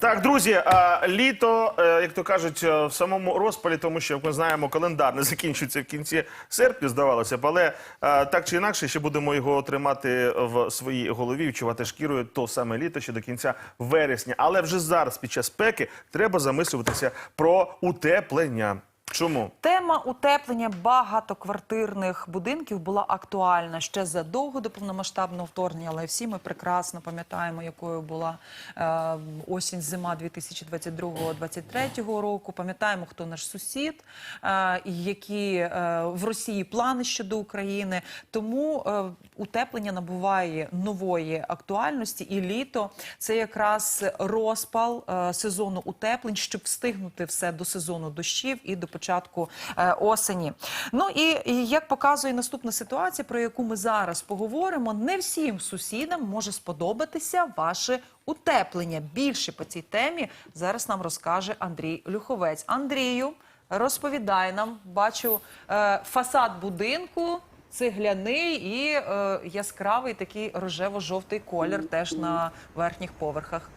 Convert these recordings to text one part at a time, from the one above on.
Так, друзі, літо, е, як то кажуть, е, в самому розпалі, тому що, як ми знаємо, календар не закінчується в кінці серпня, здавалося б, але так чи інакше, ще будемо його тримати в своїй голові, відчувати шкірою то саме літо ще до кінця вересня. Але вже зараз, під час спеки, треба замислюватися про утеплення. Чому? Тема утеплення багатоквартирних будинків була актуальна ще задовго до повномасштабного вторгнення, але всі ми прекрасно пам'ятаємо, якою була е, осінь, зима 2022-2023 року. Пам'ятаємо, хто наш сусід, е, які е, в Росії плани щодо України. Тому е, утеплення набуває нової актуальності, і літо це якраз розпал е, сезону утеплень, щоб встигнути все до сезону дощів і до початку е, осені. Ну і, як показує наступна ситуація, про яку ми зараз поговоримо, не всім сусідам може сподобатися ваше утеплення. Більше по цій темі зараз нам розкаже Андрій Люховець. Андрію, розповідай нам, бачу е, фасад будинку. Цегляний і е, яскравий такий рожево-жовтий колір теж на верхніх поверхах.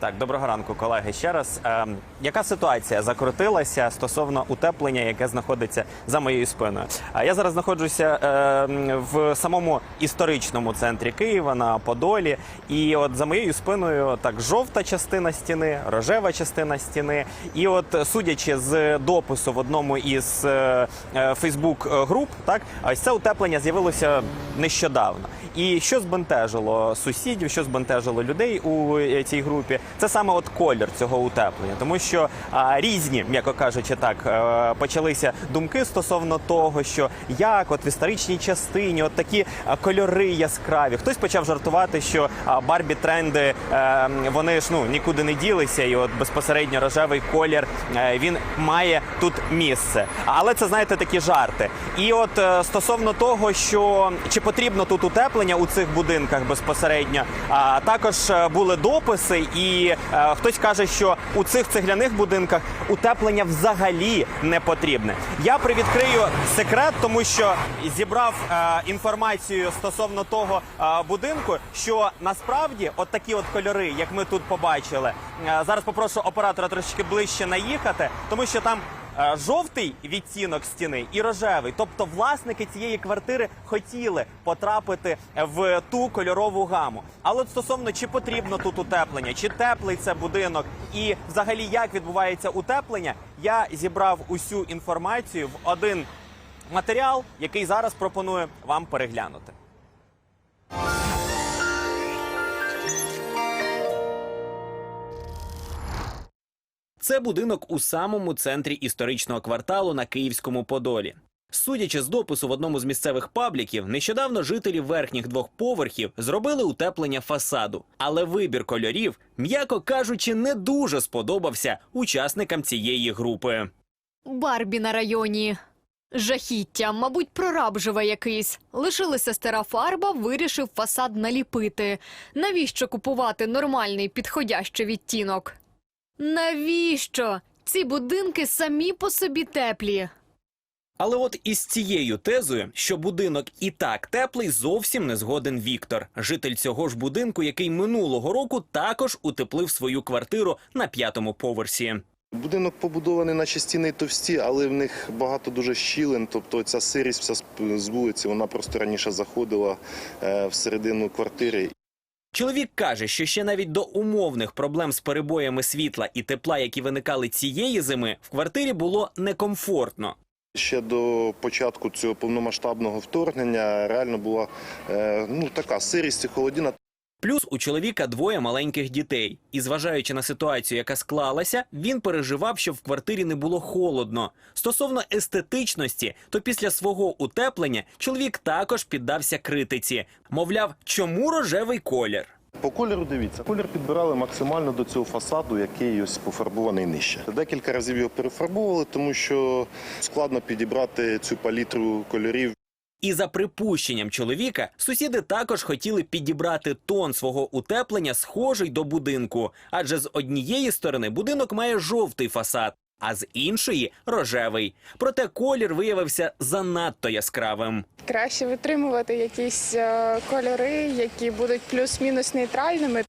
Так, доброго ранку, колеги. Ще раз, ем, яка ситуація закрутилася стосовно утеплення, яке знаходиться за моєю спиною? А я зараз знаходжуся ем, в самому історичному центрі Києва на Подолі. І от за моєю спиною так жовта частина стіни, рожева частина стіни. І от судячи з допису в одному із Фейсбук груп, так ось це утеплення з'явилося нещодавно. І що збентежило сусідів, що збентежило людей у е, цій групі, це саме от колір цього утеплення, тому що а, різні, м'яко кажучи, так е, почалися думки стосовно того, що як от в історичній частині, от такі кольори яскраві. Хтось почав жартувати, що Барбі тренди е, вони ж ну нікуди не ділися, і от безпосередньо рожевий колір е, він має тут місце. Але це знаєте такі жарти. І от стосовно того, що чи потрібно тут утеплення у цих будинках безпосередньо, а також були дописи, і е, хтось каже, що у цих цегляних будинках утеплення взагалі не потрібне. Я привідкрию секрет, тому що зібрав е, інформацію стосовно того е, будинку, що насправді от такі от кольори, як ми тут побачили, е, зараз попрошу оператора трошки ближче наїхати, тому що там жовтий відтінок стіни і рожевий. Тобто власники цієї квартири хотіли потрапити в ту кольорову гаму. Але стосовно чи потрібно тут утеплення, чи теплий це будинок, і взагалі як відбувається утеплення, я зібрав усю інформацію в один матеріал, який зараз пропоную вам переглянути. Це будинок у самому центрі історичного кварталу на Київському Подолі. Судячи з допису в одному з місцевих пабліків, нещодавно жителі верхніх двох поверхів зробили утеплення фасаду, але вибір кольорів, м'яко кажучи, не дуже сподобався учасникам цієї групи. Барбі на районі. Жахіття, мабуть, прораб живе якийсь. Лишилася стара фарба, вирішив фасад наліпити. Навіщо купувати нормальний підходящий відтінок? Навіщо? Ці будинки самі по собі теплі. Але от із цією тезою, що будинок і так теплий, зовсім не згоден Віктор, житель цього ж будинку, який минулого року також утеплив свою квартиру на п'ятому поверсі. Будинок побудований наче стіни товсті, але в них багато дуже щілин. Тобто ця сирість вся з- з вулиці, вона просто раніше заходила е, всередину квартири. Чоловік каже, що ще навіть до умовних проблем з перебоями світла і тепла, які виникали цієї зими, в квартирі було некомфортно. Ще до початку цього повномасштабного вторгнення реально була е, ну, така сирість і холодіна. Плюс у чоловіка двоє маленьких дітей, і зважаючи на ситуацію, яка склалася, він переживав, що в квартирі не було холодно. Стосовно естетичності, то після свого утеплення чоловік також піддався критиці. Мовляв, чому рожевий колір? По кольору дивіться, колір підбирали максимально до цього фасаду, який ось пофарбований нижче. Декілька разів його перефарбовували, тому що складно підібрати цю палітру кольорів. І за припущенням чоловіка, сусіди також хотіли підібрати тон свого утеплення, схожий до будинку, адже з однієї сторони будинок має жовтий фасад, а з іншої рожевий. Проте колір виявився занадто яскравим. Краще витримувати якісь е, кольори, які будуть плюс-мінус нейтральними.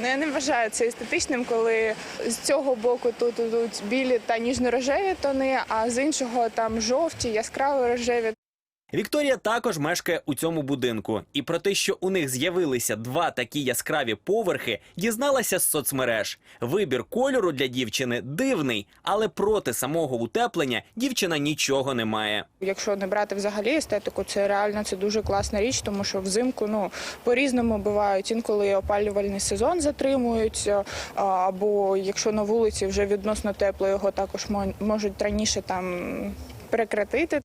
Ну, я не вважаю це естетичним, коли з цього боку тут ідуть білі та ніжно-рожеві тони, а з іншого там жовті, яскраво рожеві. Вікторія також мешкає у цьому будинку, і про те, що у них з'явилися два такі яскраві поверхи, дізналася з соцмереж. Вибір кольору для дівчини дивний, але проти самого утеплення дівчина нічого не має. Якщо не брати взагалі естетику, це реально це дуже класна річ, тому що взимку ну по-різному бувають. Інколи опалювальний сезон затримують, а, або якщо на вулиці вже відносно тепло, його також мо- можуть раніше там прекратити.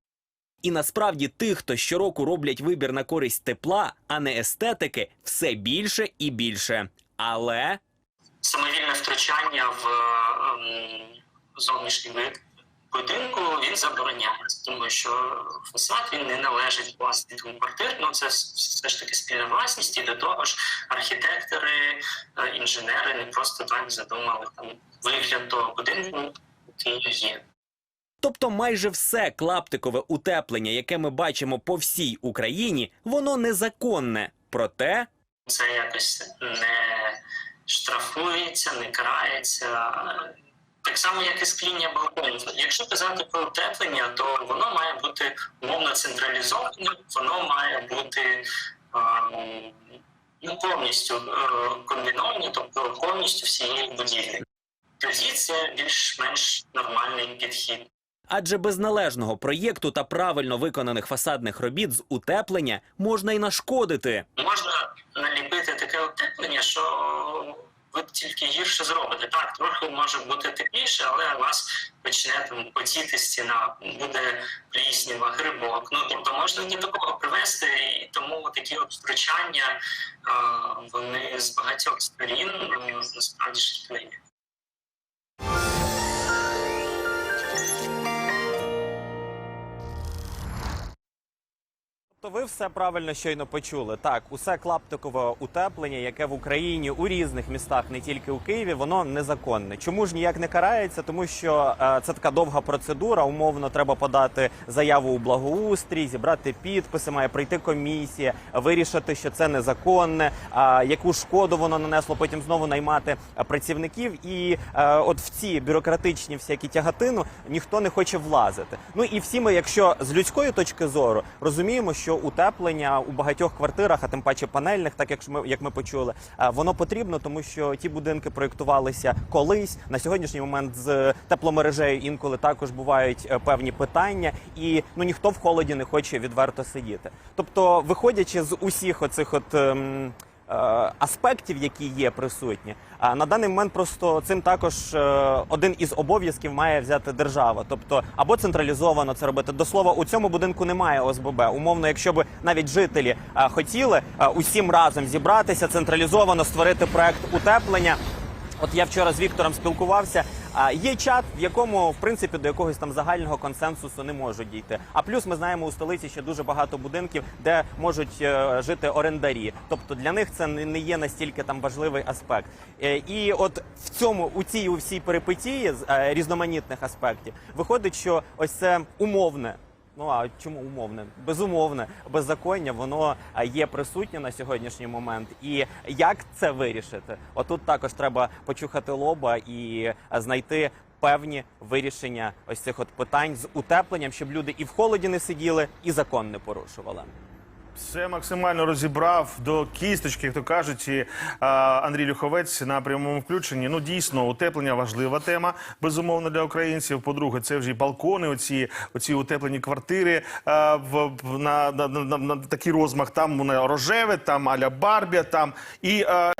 І насправді тих, хто щороку роблять вибір на користь тепла, а не естетики, все більше і більше. Але самовільне втручання в ем, зовнішній вид будинку він забороняється, тому що фасад він не належить власникам квартир. Ну це все ж таки спільна власність, і до того ж архітектори, е, інженери не просто так задумали там вигляд того будинку, який є. Тобто майже все клаптикове утеплення, яке ми бачимо по всій Україні, воно незаконне. Проте Це якось не штрафується, не карається. Так само, як і скління балконів. Якщо казати про утеплення, то воно має бути умовно централізоване, воно має бути ну, повністю е, комбіноване, тобто повністю всієї будівлі. Тоді це більш-менш нормальний підхід. Адже без належного проєкту та правильно виконаних фасадних робіт з утеплення можна й нашкодити. можна наліпити таке утеплення, що ви тільки гірше зробите. Так, трохи може бути тепліше, але вас почне там потіти стіна, буде плісніва, грибок. Ну тобто можна до такого привести, і тому такі от втручання вони з багатьох сторін м, насправді шкідливі. Тобто ви все правильно щойно почули. Так, усе клаптикове утеплення, яке в Україні у різних містах, не тільки у Києві, воно незаконне. Чому ж ніяк не карається? Тому що е, це така довга процедура. Умовно треба подати заяву у благоустрій, зібрати підписи, має прийти комісія, вирішити, що це незаконне, а яку шкоду воно нанесло, потім знову наймати е, працівників. І е, от в ці бюрократичні всякі тягатину ніхто не хоче влазити. Ну і всі ми, якщо з людської точки зору розуміємо, що утеплення у багатьох квартирах, а тим паче панельних, так як ми як ми почули, е, воно потрібно, тому що ті будинки проєктувалися колись. На сьогоднішній момент з тепломережею інколи також бувають е, певні питання, і ну ніхто в холоді не хоче відверто сидіти. Тобто, виходячи з усіх оцих от. ем, Аспектів, які є присутні, а на даний момент просто цим також е, один із обов'язків має взяти держава, тобто або централізовано це робити. До слова, у цьому будинку немає ОСББ. Умовно, якщо б навіть жителі е, хотіли е, усім разом зібратися, централізовано створити проект утеплення. От я вчора з Віктором спілкувався. Є чат, в якому в принципі до якогось там загального консенсусу не можуть дійти. А плюс ми знаємо у столиці ще дуже багато будинків, де можуть е, жити орендарі. Тобто для них це не є настільки там важливий аспект. Е, і от в цьому у цій у всій перипетії е, різноманітних аспектів виходить, що ось це умовне. Ну а чому умовне? Безумовне беззаконня, воно є присутнє на сьогоднішній момент. І як це вирішити? Отут також треба почухати лоба і знайти певні вирішення ось цих от питань з утепленням, щоб люди і в холоді не сиділи, і закон не порушували. Все максимально розібрав до кісточки, як то кажуть, Андрій Люховець на прямому включенні. Ну дійсно, утеплення важлива тема, безумовно для українців. По-друге, це вже і балкони, оці, оці утеплені квартири а, в, на, на, на, на, такий розмах. Там воно рожеве, там аля Барбія, там і а,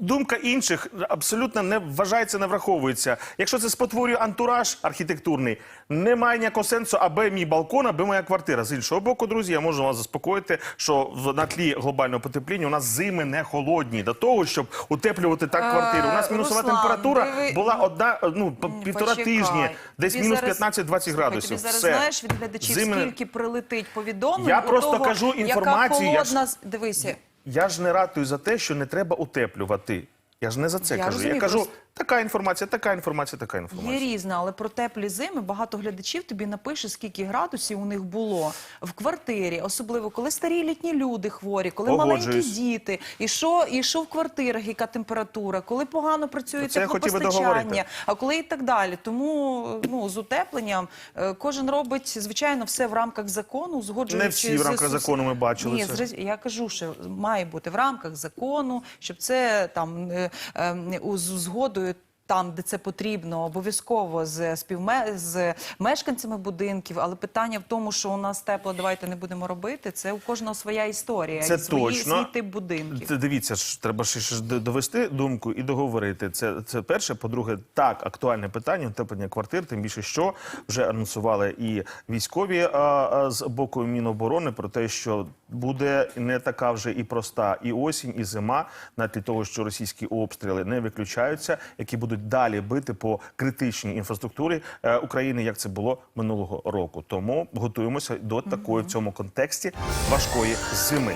думка інших абсолютно не вважається, не враховується. Якщо це спотворює антураж архітектурний, немає ніякого сенсу, аби мій балкон, аби моя квартира. З іншого боку, друзі, я можу вас заспокоїти, що на тлі глобального потепління у нас зими не холодні до того, щоб утеплювати так Е, квартиру. У нас мінусова Руслан, температура диви- була одна, ну по- півтора почекай. тижні, десь Тобі мінус зараз- 15-20 Слухай, градусів. Тобі зараз знаєш від глядачів, Зими- скільки прилетить повідомлень. Я у просто того, кажу інформацію, я Яка ж- холодна... з- Дивися, Я ж не ратую за те, що не треба утеплювати. Я ж не за це Я кажу. розумію, я кажу, просто- така інформація, така інформація, така інформація. Є різне, але про теплі зими багато глядачів тобі напише, скільки градусів у них було в квартирі, особливо коли старі літні люди хворі, коли маленькі діти, і що, і що в квартирах, яка температура, коли погано працює Це я хотів би теплопостачання, договорити. а коли і так далі. Тому ну з утепленням е, кожен робить звичайно все в рамках закону, узгоджуючи Не всі в з рамках закону ми бачили Ні, це. зраз- я кажу, що має бути в рамках закону, щоб це там е, е, у- з згодою. Там, де це потрібно, обов'язково з співме з мешканцями будинків. Але питання в тому, що у нас тепло, давайте не будемо робити. Це у кожного своя історія. Це і свої, точно. свій тип будинків. Це дивіться, ж треба ще ж довести думку і договорити. Це, це перше. По-друге, так, актуальне питання утеплення квартир, тим більше, що вже анонсували і військові а, а, з боку Міноборони про те, що буде не така вже і проста і осінь, і зима, на тлі того, що російські обстріли не виключаються, які будуть далі бити по критичній інфраструктурі е, України, як це було минулого року. Тому готуємося до такої в цьому контексті важкої зими.